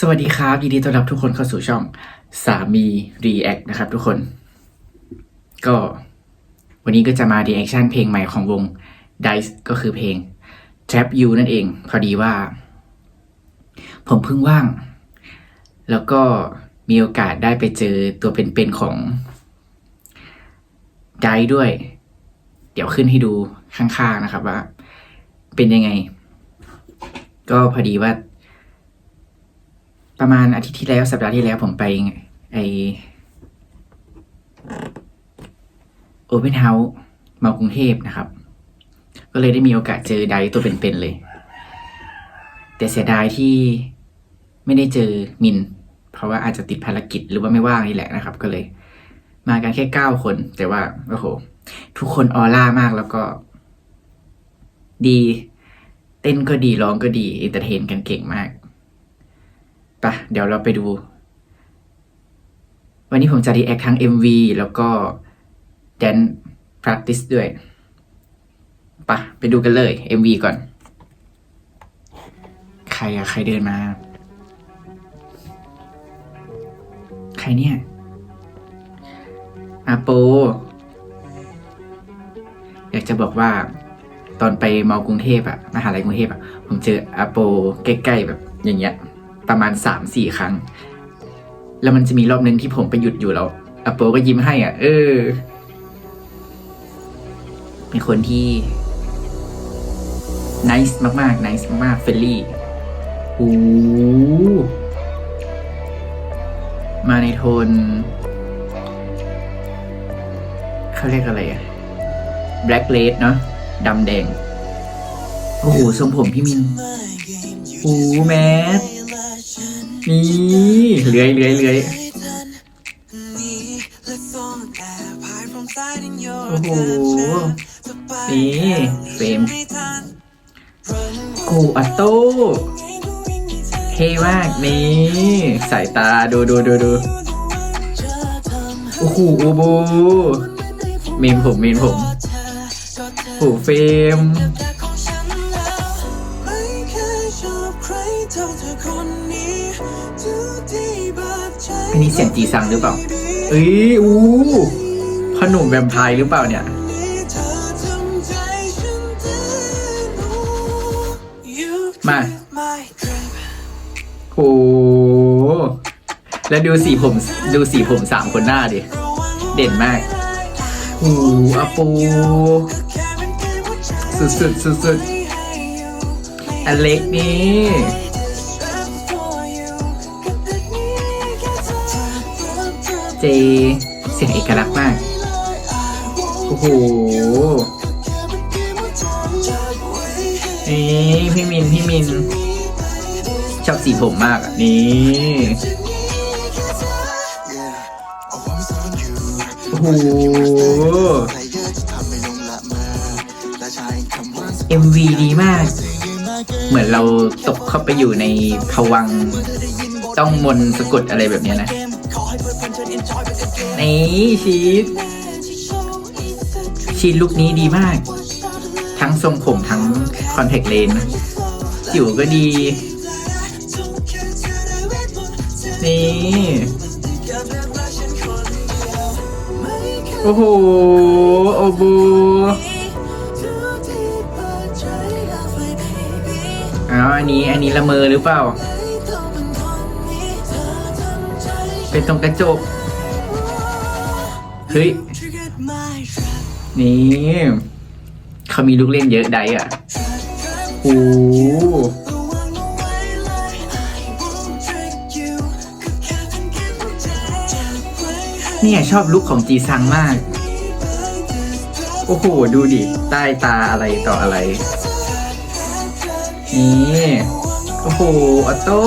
สวัสดีครับ ยินดีต้อนรับทุกคนเข้าสู่ช่องสามี React นะครับทุกคน ก็วันนี้ก็จะมา reaction เพลงใหม่ของวง Dice ก็คือเพลง Trap You นั่นเอง พอดีว่า ผมเพิ่งว่าง แล้วก็มีโอกาสได้ไปเจอตัวเป็นๆของ Dice ด้วย เดี๋ยวขึ้นให้ดูข้างๆนะครับว่า เป็นยังไง ก็พอดีว่า ประมาณอาทิตย์ที่แล้วสัปดาห์ที่แล้วผมไปไอโอเ n นเฮาส์มากรุงเทพนะครับ ก็เลยได้มีโอกาสเจอไดตัวเป็นๆเลย แต่เสียดายที่ไม่ได้เจอมิน เพราะว่าอาจจะติดภารกิจหรือว่าไม่ว่างนี่แหละนะครับ ก็เลย มากันแค่เก้าคน แต่ว่าโอ้โห ทุกคนออร่ามากแล้วก็ ดี เต้นก็ดีร้องก็ดีเอนเตอร์เทนกันเก่งมาก ปะเดี๋ยวเราไปดู วันนี้ผมจะรีแอคทั้ง MV แล้วก็ Dance Practice ด้วยปะไปดูกันเลย MV ก่อน ใครอะใครเดินมา ใครเนี่ยอาโป อยากจะบอกว่าตอนไปมอกรุงเทพอะมหาลัยกรุงเทพอะผมเจออาโปใกล้ๆแบบอย่างเงี้ย ประมาณสามสี่ครั้ง แล้วมันจะมีรอบนึงที่ผมไปหยุดอยู่แล้วอโปก็ยิ้มให้อะ เออ เป็นคนที่ nice มากๆ nice มากๆเฟลลี่โอ้มาในโทนเขาเรียกอะไรอะ black red เนาะดำแดง โอ้โหทรงผมพี่มิน โอ้แมส นี่เลื้อยเลื้อยเลื้อยโอ้โห นี่เฟรมกูอัตโต้เท่มากนี่สายตาดูดูดูดูโอ้โหโอโบเมนผมเมนผมโอ้โหเฟรม อันนี้เสียงจีซังหรือเปล่า เอ้ยอู้พ่อหนุ่มแวมไพร์หรือเปล่าเนี่ย มาโหแล้วดูสีผมดูสีผมสามคนหน้าดิ เด่นมากโอ้อาปูสุดสุดสุดสุดๆอเล็กนี่ เจ เสียงเอกลักษณ์มาก โอ้โหนี่พี่มิน พี่มิน ชอบสีผมมากอะ นี่ โอ้โห MV ดีมาก เหมือนเราตกเข้าไปอยู่ในภวังต้องมนสะกดอะไรแบบนี้นะ นี่ชีสชีสลุคนี้ดีมาก ทั้งทรงผมทั้งคอนแทคเลนส์จิ๋วก็ดี นี่ โอ้โห โอบูอ้าวอันนี้ อันนี้ละเมอหรือเปล่า เป็นตรงกระจก เฮ้ย นี่เขามีลูกเล่นเยอะได้อะโอ้เนี่ยชอบลุคของจีซังมาก โอ้โห ดูดิ ใต้ตาอะไรต่ออะไร นี่ โอ้โห ออโต้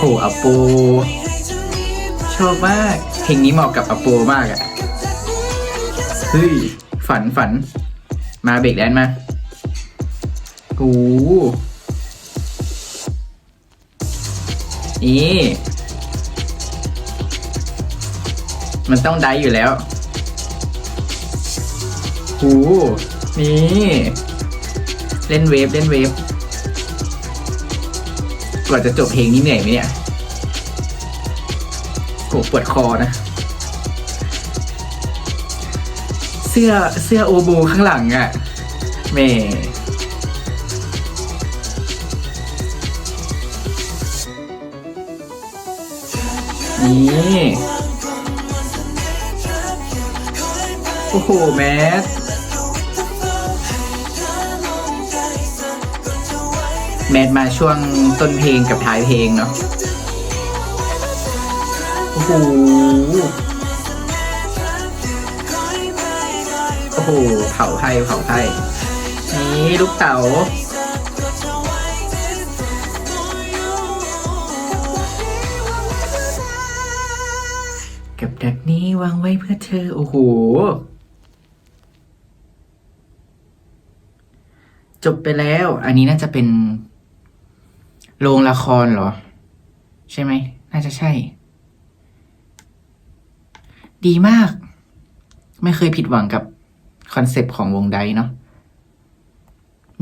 หอัปโปชอบมาก เพลงนี้เหมาะกับอัปโปมากอะ่ะเฮ้ย ฝันฝัน มาเบรกแดนมาโอ้โหนี่มันต้องได้อยู่แล้วโอ้โหนี่ เล่นเวฟ เล่นเวฟ กว่าจะจบเพลงนี้เหนื่อยไหมเนี่ยโหปวดคอนะ เสื้อเสื้อโอโบข้างหลังอะ่ะแม่นี่ โอ้โห แมส แมสมาช่วงต้นเพลงกับท้ายเพลงเนาะโอ้โหโอ้โหเผาไพ่เผาไพ่นี่ลูกเต๋ากับดักนี้วางไว้เพื่อเธอ โอ้โห จบไปแล้ว อันนี้น่าจะเป็น โรงละครเหรอ ใช่ไหม น่าจะใช่ ดีมาก ไม่เคยผิดหวังกับคอนเซปต์ของวงไดเนาะ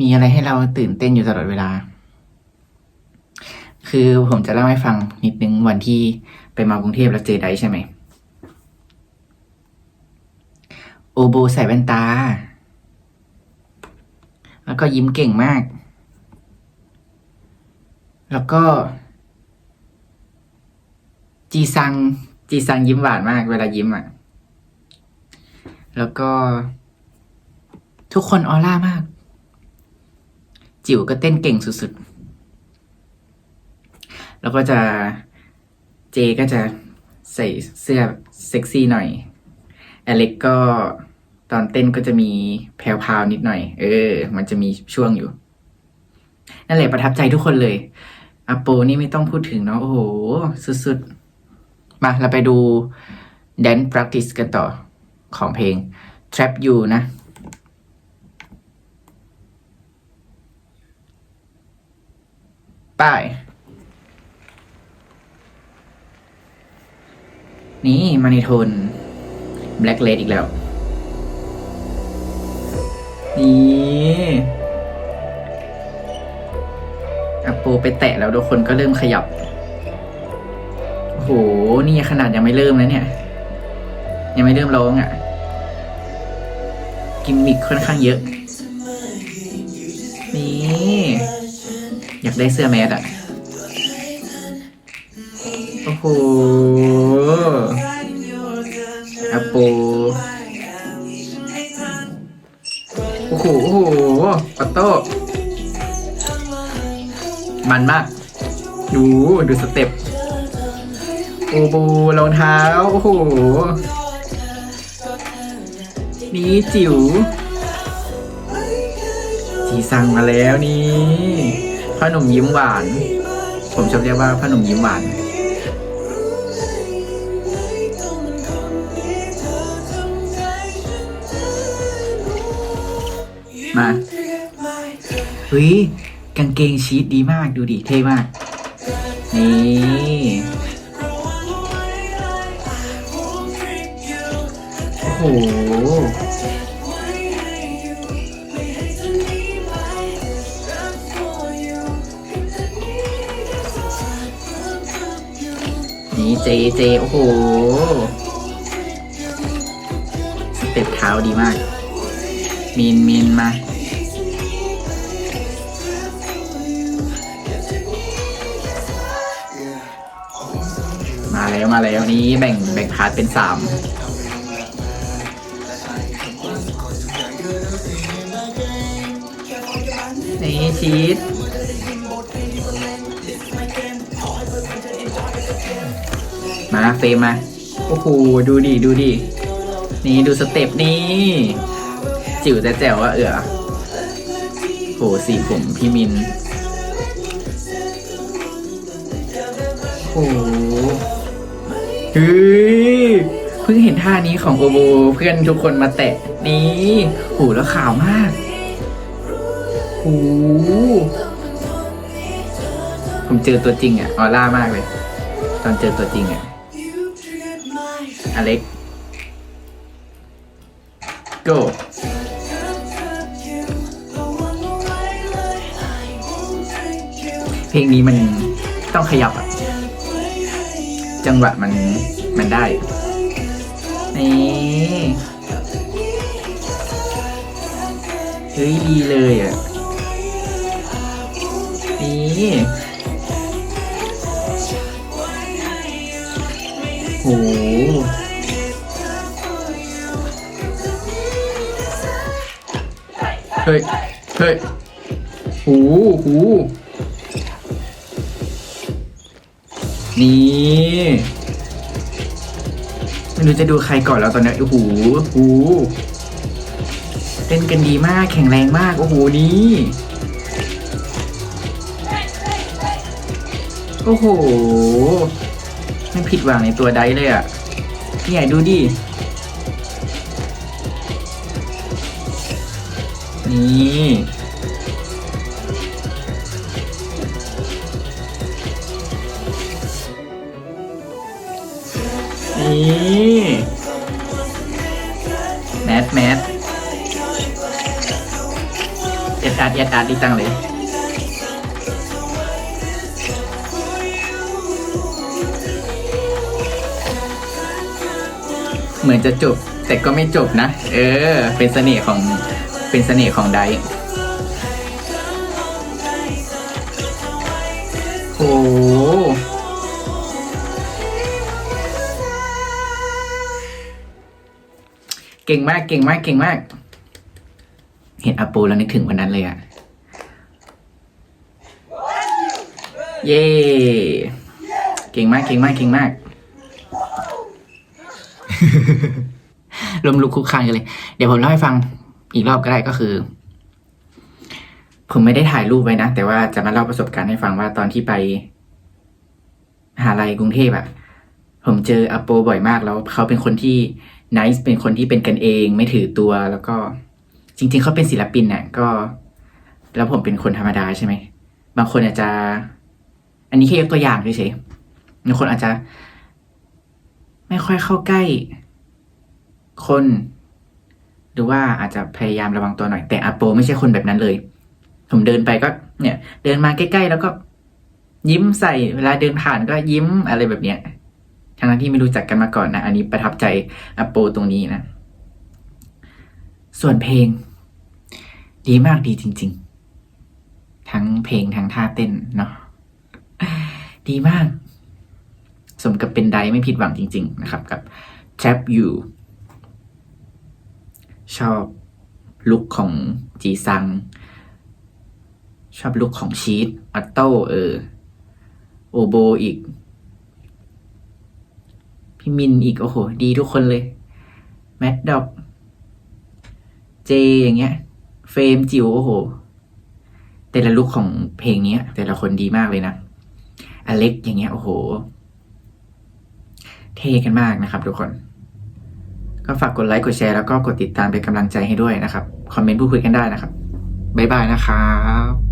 มีอะไรให้เราตื่นเต้นอยู่ตลอดเวลา คือผมจะเล่าให้ฟังนิดนึงวันที่ไปมากรุงเทพแล้วเจอไดใช่ไหม โอโบใส่แว่นตา แล้วก็ยิ้มเก่งมาก แล้วก็ จีซัง จีซังยิ้มหวานมาก เวลายิ้มอะ แล้วก็ ทุกคนออร่ามาก จิ๋วก็เต้นเก่งสุดๆ แล้วก็จะเจก็จะใส่เสื้อเซ็กซี่หน่อย อเล็กก็ตอนเต้นก็จะมีแพรวๆนิดหน่อย เออ มันจะมีช่วงอยู่ นั่นแหละประทับใจทุกคนเลย อโปนี่ไม่ต้องพูดถึงเนาะโอ้โห สุดๆ มาเราไปดู dance practice กันต่อของเพลง Trap You นะป้าย นี่มาในโทน Black Red อีกแล้ว นี่ อัปโปไปแตะแล้วทุกคนก็เริ่มขยับ โอ้โห นี่ขนาดยังไม่เริ่มนะเนี่ย ยังไม่เริ่มร้องอะ่ะ กิมมิคค่อนข้างเยอะ นี่ อยากได้เสื้อแมสอะ่ะ โอ้โหอัปโปโอ้โห โอ้โหออโต้ มันมาก ดูดูสเต็ปโอ้โหรองเท้า โอ้โห นี่จิ๋วจีสั่งมาแล้วนี่พ่อหนุ่มยิ้มหวาน ผมชอบเรียกว่าพ่อหนุ่มยิ้มหวานมาเฮ้ย กางเกงชีตดีมากดูดิเท่มาก นี่โอ้โหนี่เจเจโอ้โหสเต็ปเท้าดีมากมินมินมา แล้วมาแล้วนี้แบ่งแบ่งพาร์ทเป็นสามนี่ชีสมาเฟรมมาโอ้โหดูดิดูดินี่ดูสเต็ปนี่ จิ๋วแต่แจ๋วอะเออโหสีผมพี่มินโอ้โห เฮ้ยเพิ่งเห็นท่านี้ของโอโบเพื่อนทุกคนมาแตะนี่โหแล้วขาวมากโหผมเจอตัวจริงอะออร่ามากเลย ตอนเจอตัวจริงอะอเล็ก go เพลงนี้มันต้องขยับอะ จังหวะมันมันได้ นี่เฮ้ยดีเลยอะ นี่โหเฮ้ย เฮ้ย หู หู นี่ ไม่รู้จะดูใครก่อนแล้วตอนนี้โอ้โหโอ้โหเต้นกันดีมากแข็งแรงมาก โอ้โห นี่ โอ้โห ไม่ผิดหวังในตัวไดเลยอะพี่ใหญ่ดูดิ นี่ เอ็ดอารดีจังเลยเหมือนจะจบ แต่ก็ไม่จบนะ เออ เป็นเสน่ห์ของเป็นเสน่ห์ของไดโอ้โหเก่งมากเก่งมากเก่งมาก เห็นอาปูแล้วนึกถึงวันนั้นเลยอะ เย้เก่งมากเก่งมากเก่งมากลมลุกคุกคานกันเลย เดี๋ยวผมเล่าให้ฟังอีกรอบก็ได้ก็คือ ผมไม่ได้ถ่ายรูปไว้นะ แต่ว่าจะมาเล่าประสบการณ์ให้ฟังว่าตอนที่ไปมหาลัยกรุงเทพอะผมเจออโปบ่อยมากแล้วเขาเป็นคนที่น c e เป็นคนที่เป็นกันเอง ไม่ถือตัวแล้วก็จริง ๆเขาเป็นศิลปินน่ะก็ แล้วผมเป็นคนธรรมดาใช่ไหมบางคนอาจจะ อันนี้แค่ยกตัวอย่างเฉยๆบางคนอาจจะ ไม่ค่อยเข้าใกล้ คน หรือว่าอาจจะพยายามระวังตัวหน่อย แต่อาโปไม่ใช่คนแบบนั้นเลย ผมเดินไปก็ เนี่ย เดินมาใกล้ๆแล้วก็ ยิ้มใส่เวลาเดินผ่านก็ยิ้มอะไรแบบเนี้ยทั้งที่ไม่รู้จักกันมาก่อนนะ อันนี้ประทับใจอาโปตรงนี้นะ ส่วนเพลง ดีมากดีจริง ๆ ทั้งเพลงทั้งท่าเต้นเนาะ ดีมาก สมกับเป็นไดไม่ผิดหวังจริง ๆ นะครับ กับ Trap You ชอบลุคของจีซัง ชอบลุคของชีตออตโต้เออ โอโบอีก พี่มินอีก โอ้โห ดีทุกคนเลย แมดดอก เจอย่างเงี้ย เฟรมจิ๋วโอ้โห แต่ละลุคของเพลงนี้แต่ละคนดีมากเลยนะ อเล็กอย่างเงี้ยโอ้โห เท่กันมากนะครับทุกคน ก็ฝากกดไลค์กดแชร์แล้วก็กดติดตามเป็นกำลังใจให้ด้วยนะครับ คอมเมนต์พูดคุยกันได้นะครับ บ๊ายบายนะครับ